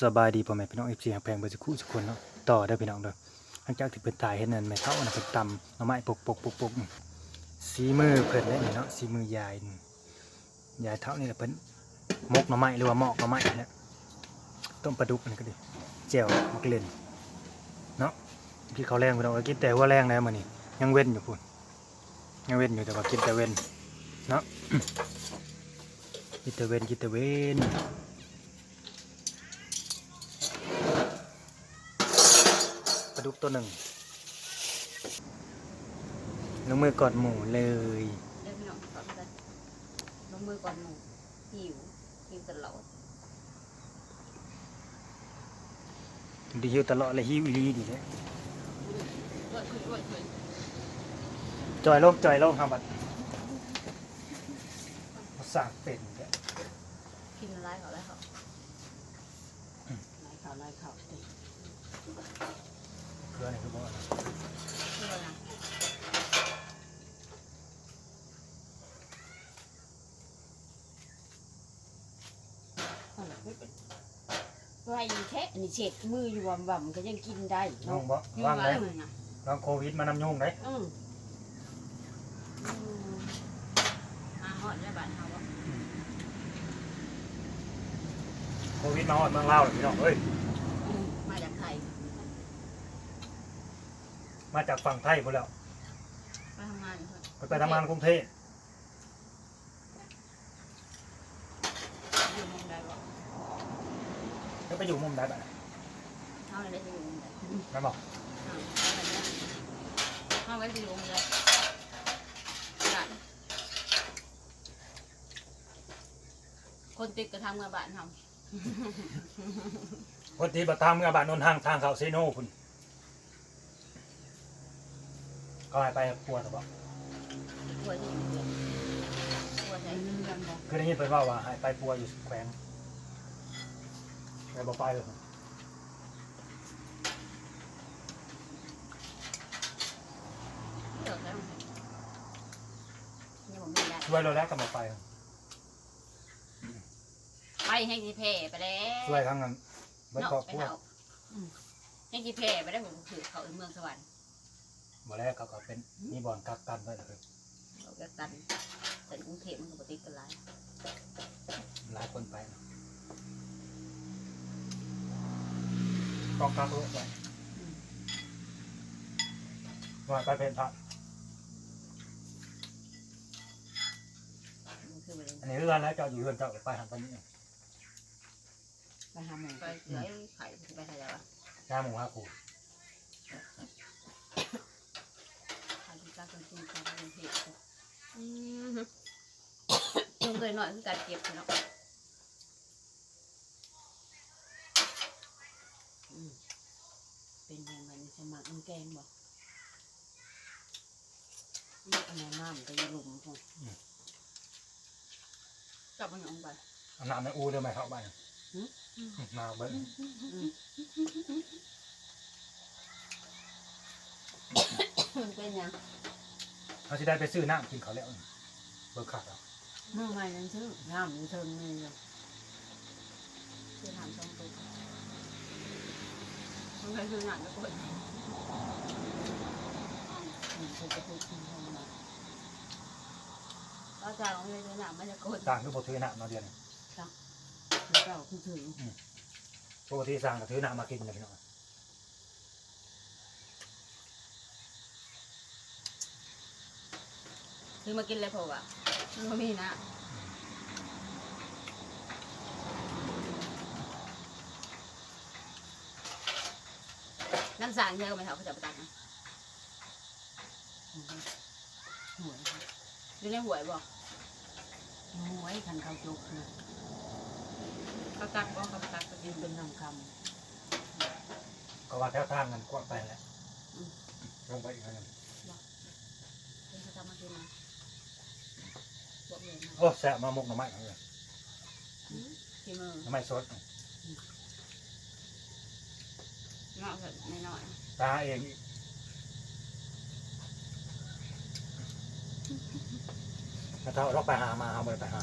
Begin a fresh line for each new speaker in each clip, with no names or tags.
สบายดีพ่อแม่พี่น้องเอฟซีแพงเบอร์สกครู่สักคนเนาะต่อได้พี่น้องเด้อหลังจากที่เพิ่นตายเห็นนั่นแม่เท่านะเพิ่นตำหน่อไม้ปกปกปกปกสีมือเพิ่นได้นี่เนาะสีมือยายยายเท่านี่แหละเพิ่นมกหน่อไม้หรือว่าหมอกหน่อไม้เนี่ยต้มปลาดุกนี่ก็ดีแจ่วมักเล่นเนาะพี่เขาวแรงพี่น้องก็กินแต่ว่าแรงแล้วมื้อนี้ยังเว้นอยู่พุ่นยังเว้นอยู่แต่ว่ากินแต่เว้นเนาะกินแต่เว้นกินแต่เว้น ปลา ดุกตัวหนึ่งลงมือกอดหมูเลย
เดี๋ยวพี่น้องก่อนกันลงมือก่อนหนูหิวหิวตลอด
ดีหิวตลอดเลยหิวอีหลีดีเลย
ด้วยด้วยด้วย
จอยลงจอยลงครับบัดมาสร้างเป็นเนี่ย
กินอะไรเขาแล้วเขา
นายข่าวนายข่าวติ
คืออะไรคือบ่
เชื่อนะ
อะไรไม่เป็นไรแท้อันนี้เช็ดมืออยู่บ่ำๆก็ยังกินได้
ยุ่
เนาะ
งบ่ว่าง
ไร
ย
เลยนะ
วางโควิดมานำยุ่งเลย
อืม
มาฮอดแล้บ้านเขาว่
โควิดมาฮอดเมืองลาวเลยพี่น้องเอ้ยา
จากไทย
มาจากฝั่งไทยพุ่นแล้ว
ไปทำงานเถอะ
ไปไปทำงานกรุงเทพ
อยู่เมืองใดบ่
แล้วไปอยู่มุมใดบ้าง
เขาเลยได้อยู่เมืองใด
แม่บอก
เขาเลยได้อยู่เมืองใดจ้ะคนติดกระทำเมื่อบ้านเขา
คนที่ประทามเมืองบ้านนนทางทางเขาเซโน่พุ่น ก็ให้ไปปัวแต่บอก
กลัวที่อยู่เมืองกลัวใจ
ไอ้นึ่งกันบ่
คือได้ยินเพิ่นว่าว่าให้ไปปัวอยู่แขวงไปบ่ไปเลย
เดี๋ยวแล้วยังบ่มีได้
ช่วยเราแล้วก็บ่ไป
ไปให้สิแผ่ไปแล้ว
ช่วยทั้งนั้นเบิด
เนาะ
ครอบ
ไป
ครัว
เถาให้สิแผ่ไปได้ผมถือเขาเมืองสวรรค์
บ่แล้วเขาก็เป็นมีบ่อนกักกันไว้เลย
เราก็กันแต่กรุงเทพมันก็บ่ติดกันหลาย
หลายคนไปนะต้องกักโรคไว้ว่าไปเป็นพระ
มันคือบ่ได้
อันนี้เรื่องแล้วเจ้าอยู่เรือนเจ้าก็ไปหันไปนี่
ไปหาหมอ
ไปเสือไอ้ไข่ไปไข่แล้วอะ
หน้าหมูห้าคู
ไข่ที่กลางกรุงเทพกลางกรุงเทพอืมฮึลงเลยหน่อยคือการเก็บเนาะ
อืมเป็นยังไงนี่สมัครมันแกงบ่นี่อันนั้นน้ำก็อยังหลุมพวก
กลับมาหยองไป
เอาน้ำในอูเดินไปเข้าไปมาเบิ้ล
มันเป็นยัง
เขาจะได้ไปซื้อน้ำกินเขาแล้วเบิกขาดเอา
เมื่อไงนั่นชื่อน้ำอยู่เทิงนี่เลย
คือทำสองตัวมันเคยคือหนังก็กด
มันจะจะพูดถึงห้องน้
ก็จ่ายของเลยคือหนังมันจะกด
ต่างคือบถือน้ำมาเดือนำ
คือเจ้าคือถึง
ปกติสั่งก็ถือน้ำมากินเลยพี่น้อง
คือมากินเลยเพราะว่ามันก็มีนะน้ำสางเยอะก็ไม่เท่าเขาจะไปตักนะ
หวย
อยู่ในหวยบอก
หวยคันเขาจุกนะ
เขาตักบอกเขาตักก็กิ
ยิ
น
งเป็นนำค
ก็ว่าแถวทางกันกว้างไปแล้วลงไปอีกหน่อยหนึ่ง
เขาทำมากินนะบอกเลยนะ
โอ้แสบมามกหน่อไม้ของเลย
กี่มือ
หน่อไม้สด
งาะแบบน้อย
ตาเองอีกถ้าเราเราไปหามาเอาไปไปหา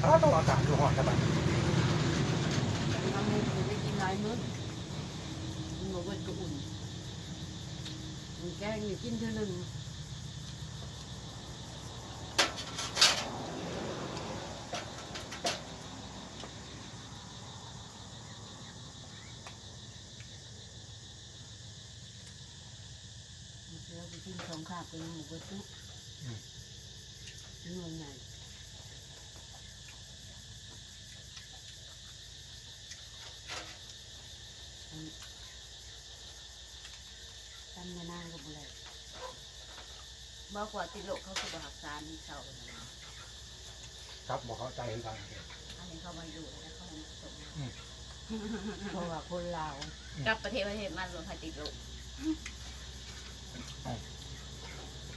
ถ้าต้องอากาศดูหอนกันไป ๆ
ทำมือไม่กินหลายมื้อ มันบอกว่าจะอุ่นมันแกงอยู่กินเท่านึงเราไปกินสองข้าวเป็นหมูกระทุกนวล ใหญ่ทำมานานก็บ่ได้
บอกว่าติดโรคเขาคือบ่หักษามีเศร้าเลยนะครับ
บอกเข้าใจคือกัน
ถ้าเห็นเขามาอยู่แล้วเขามาส่งมา
เพราะว่าคนลาว
กลับประเทศประเทศมันรวมพันติดโรค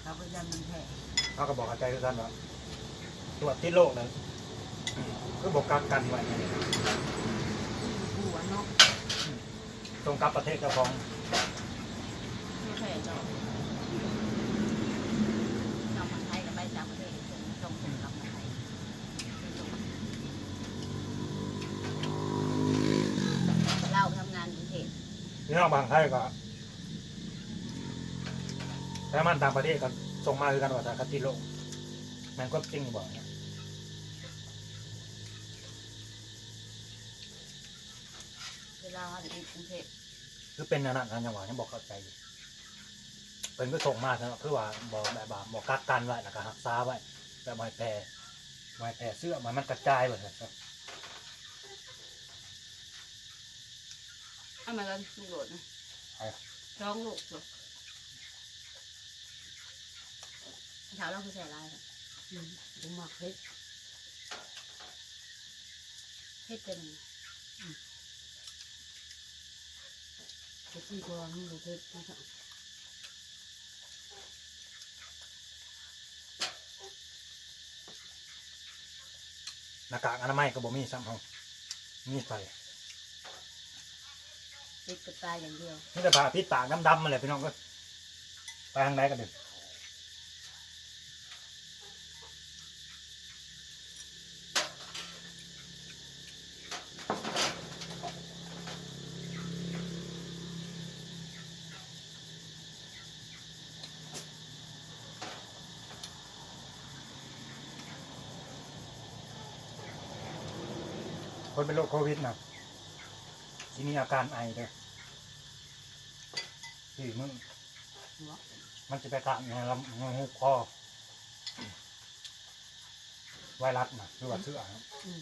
เขาก็ยันมันแพ้
เขาก็บอกเข้าใจคือกันว่าตรวจติดโรคนั้นคือบอกกักกันไว้
หัวเนาะ
ตรงกับประเทศเจ้าของ
ไม่ เคยหรอกนำมาไทยกับไปต่างประเทศส่งส่งส่งกลับมาไทยเราทำงานกรุงเทพ
พี่น้องบางไทยก็แต่มันต่างประเทศก็ส่งมาคือกันว่าสารคติดโรคแมันก็จริงบอกเนี่ย
เวลาเราอยู่กรุงเทพ
คือเป็นนั่นนะจังหวะนี้บอกเข้าใจอยู่ เป็นก็ส่งมาสำหรับคือว่าบอกแบบว่าบอกกักกันไว้แล้วก็หักษาไว้แบบไม่แพร่ไม่แพร่เสื้อมันมันกระจายหมดเลย
เอามากันลูกโหลดนะร้องลูกเหรอเช้าเราคือใส่ลายค่ะ
อืมผมมักเฮ็ด
เฮ็ดเป็น
เฮ็ดที่กวางมันบ่เฮ็ดนะครับ
หน้ากากอนามัยก็บ่มีซ้ำห้องมีใส่
เฮ็ดกระตายอย่างเดียว
นี่แต่ผ้าพิษปากดำๆมาเลยพี่น้องก็ไปทางไหนกันดิ คนเป็นโรคโควิดนะที่มีอาการไอเลยสี่มึงมันจะไปกลางในลำหูคอไวรัสนะหรือว่าเชื้อครับ
อืม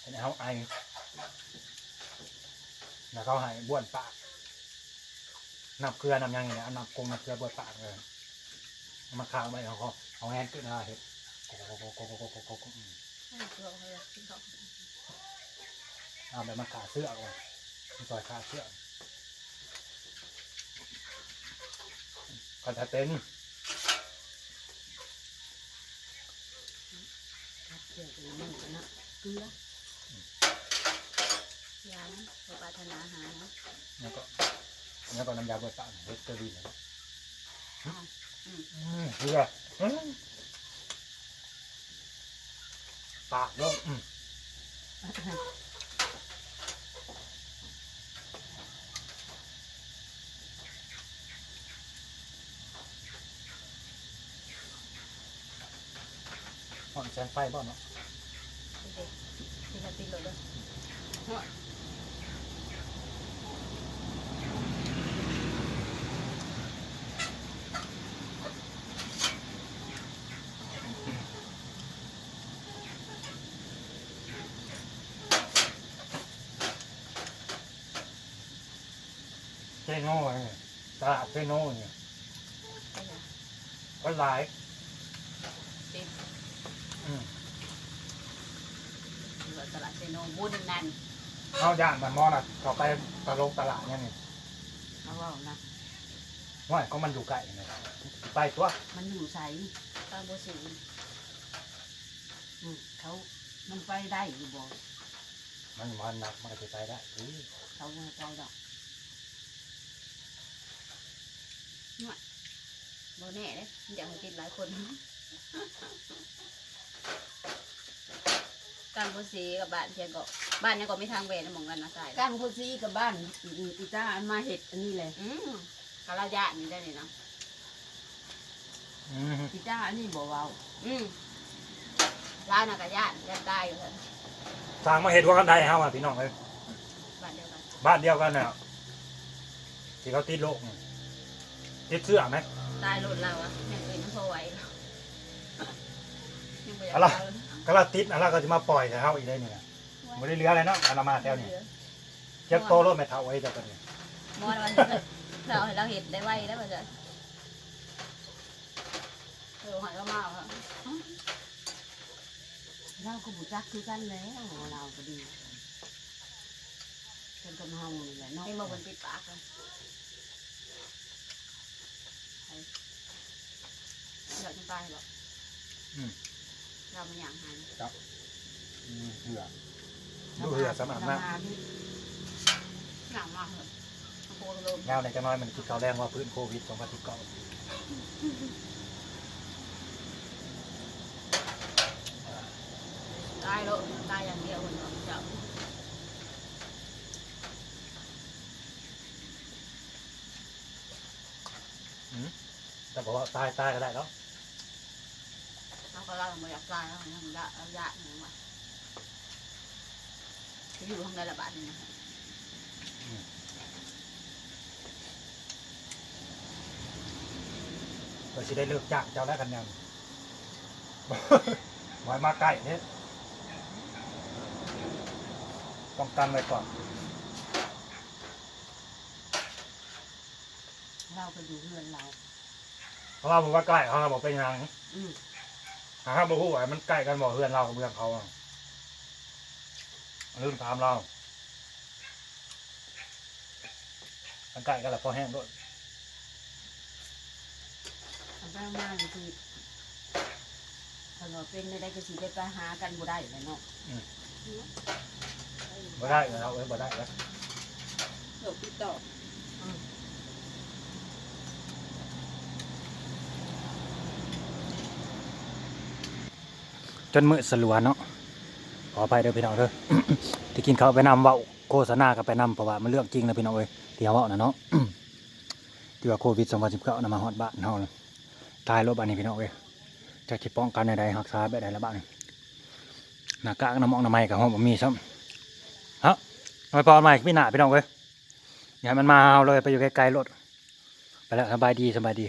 เป็นเอาไอแล้วเขาให้บ้วนปากนับเกลือนับยังไงเนี่ยนับกงนับเกลือบ้วนปากเลยมาค้างไว้เขาเอาแฮนด์ขึ้นมาเห็ด
เอา
แบบมันขาดเสื้อก่อนมันซอยขาดเสื้อคอน
ทาต็นเกี่ยวกับมันนะเกลือยา
งปรารถนาหานะ
แล้วก็แล้วก็น้ำยาเบอร์ตาเฮ็ดเกอรี่นะ
อืม
เกอือ ปากแล้วอืมห่อนแสงไฟบ้างเนาะ
เด็กๆที่เขาติดรถด้วย
โน่เนี่ยตลาดเซโน่เนี่ย
ใช่ไหม
ก็หลาย
ติด
อืม
หรือว่ตลาดเซโนบุญนั่น
เอาย่านมันมอน่ะต่อไปตลงตลาดเนี่ยนี่
เอาเว่านะ
ว่าก็มันอยู่ไกลนะไปตัว
มันอยู่ใส
ตามบัวสูง
อืมเขามันไปได้อยู่บ่
มันมันหนักมันก็จะไปได้อุ้ย
เขาไม่ไปดอก
โบแน่เลยอยากให้ติดหลายคนกลางโพสีกับบ้านเทียนก็บ้านเนี้ก็ไม่ทางเวรนะหมองกันนะใส่
กลางโคซีกับบ้านอีตาอันมาเห็ดอันนี้เลย
อืมกะลายะนี่ได้เลยเนาะ
อืม
อีตาอันนี้บ่เว้า
อืมร้านน่ะกะยะยะตายอยู่เลย
สร้างมาเห็ดว่ากันได้เฮาอะพี่น้องเอ้ย
บ้านเดียวกัน
บ้านเดียวกันน่ะที่เขาติดโร คติดเสื้อไหม
ตายหลุดเราอะยังอื่นมันพอไหวแล้วยังบ่อยาก
อะไร
ตายเลย
ก็เราติดอันนั้นก็จะมาปล่อยแต่เฮาอีกได้นี่นะไม่ได้เหลืออะไรเนาะอันละมาแถวนี้เจ็บโตรถไม่เท่าไว้เจ้าตัวนี้
มอนวันนี้เราเราเห็นได้ไวแล้วมันจะเออหอยก็มาค่ะ
เราก็บุจักคือกันแล้วเราก็ดีเป็นคนเฮานี่แหละเนาะ
ให้มาบนปิดปากเลย เราจะตายหรอกเรามันอย่างหัน
อืมเหือ ดูเหือสมัครมาก
หนังมากเลยโคตรลม
เงาในจะน้อยมันคิดเขาแรงว่าพื้นโควิด2019
ตายแล้วตายอย่างเดียวคนเราเจ้า
แต่บอกว่าตายตายก็ได้เนาะ
เขา ก็เล่ามาอยากตายแล้วมันละระยะหนึ่งว่ะอยู่ทางในระบาดนี่นะ
เราสิได้เลิกจางเจ้าแล้วกันยังไว้มาใกล้เนี่ยต้องกันไว้ก่อน
เราก็อยู่เรือนเรา
เพราะว่าผมว่าใกล้เขาบอกเป็นยัง
อืม
หาข้าบอกว่ามันใกล้กันบอกเพื่อนเรากับเพื่อนเขาอะลืมถามเรามันใกล้กันแล้วพอแห้งด้วย
เอาไปมาอยู่ที่ถ้าเราเป็นได้ได้ก็สิได้ไปหากันบ่ได้เลยเนาะ
บ่ได้เราเอ้ยบ่ได้แล้ว
เดี๋ยวติดต่อ
จนมือสลัวเนาะขอไปเด้อพี่น้องเด้อที่กินเขาวไปนำเว้าโฆษณากับไปนำเพราะว่ามันเรื่องจริงนะพี่น้องเอ้ยที่เขาเว้านะเนาะที่ว่าโควิด2019นำมาฮอดบ้านเฮาเลยตายรบ้านนี้พี่น้องเอ้ยจะสิป้องกันใดๆรักษาแบบใดละบ้างหน้ากากน้ำมองน้ำไม้กับห้องบ่มีซ้ำฮะเอาไปปอนใหม่พี่หน้าพี่น้องเอ้ยอย่าให้มันมาเอาเลยไปอยู่ไกลๆรถไปแล้วสบายดีสบายดี